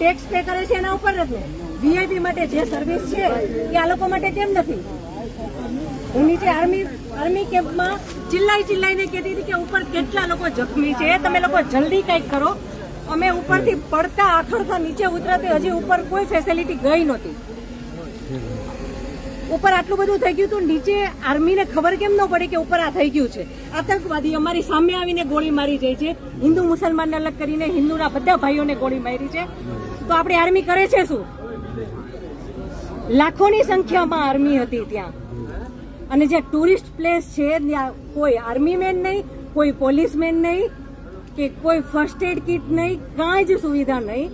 Tax pay કરે છે એના ઉપર નથી વીઆઈપી માટે જે સર્વિસ છે, એ આ લોકો માટે કેમ નથી? હું નીચે આર્મી આર્મી કેમ્પમાં ચિલ્લાઈ ચિલ્લાઈને કહેતી હતી કે ઉપર કેટલા લોકો જખમી છે, તમે લોકો જલ્દી કંઈક કરો. અમે ઉપરથી પડતા આખડતા નીચે ઉતરાતી, હજી ઉપર કોઈ ફેસિલિટી ગઈ નહોતી. ઉપર આટલું બધું થઈ ગયું હતું નીચે આર્મીને ખબર કેમ ન પડી કે ઉપર આ થઈ ગયું છે? આતંકવાદી અમારી સામે આવીને ગોળી મારી જાય છે. હિન્દુ મુસલમાનને અલગ કરીને હિન્દુના બધા ભાઈઓને ગોળી મારી છે. તો આપણી આર્મી કરે છે શું? લાખોની સંખ્યામાં આર્મી હતી ત્યાં. અને જે ટુરિસ્ટ પ્લેસ છે, ત્યાં કોઈ આર્મી મેન નહીં, કોઈ પોલીસમેન નહીં, કે કોઈ ફર્સ્ટ એડ કિટ નહીં, કાંઈ જ સુવિધા નહીં.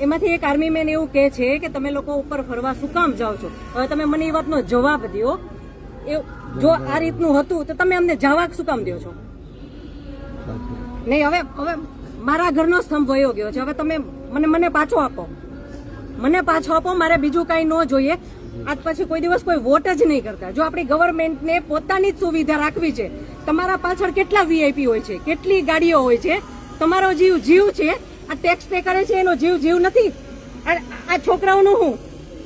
એમાંથી એક આર્મી મેન એવું કહે છે કે તમે લોકો ઉપર ફરવા શું કામ જાઓ છો? હવે તમે મને એ વાતનો જવાબ દો એ જો આ રીતનું હતું તો તમે અમને જવા શું કામ દો છો? નહીં, હવે હવે મારા ઘરનો સ્તંભ વયો ગયો છે. હવે તમે મને મને પાછો આપો. મને પાછો આપો, મારે બીજું કાંઈ ન જોઈએ. આજ પછી કોઈ દિવસ કોઈ વોટ જ નહીં કરતા. જો આપણી ગવર્મેન્ટને પોતાની જ સુવિધા રાખવી છે, તમારા પાછળ કેટલા વીઆઈપી હોય છે, કેટલી ગાડીઓ હોય છે, તમારો જીવ જીવ છે ટેક્સ પે કરે છે એનો જીવ જીવ નથી. આ આ છોકરાઓનું શું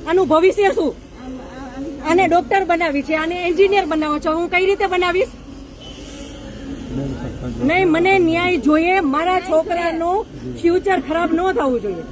આનું ભવિષ્ય શું? આને ડોક્ટર બનાવી છે આને એન્જિનિયર બનાવો છો. હું કઈ રીતે બનાવીશ? નહીં મને ન્યાય જોઈએ મારા છોકરાનું ફ્યુચર ખરાબ ન થવું જોઈએ.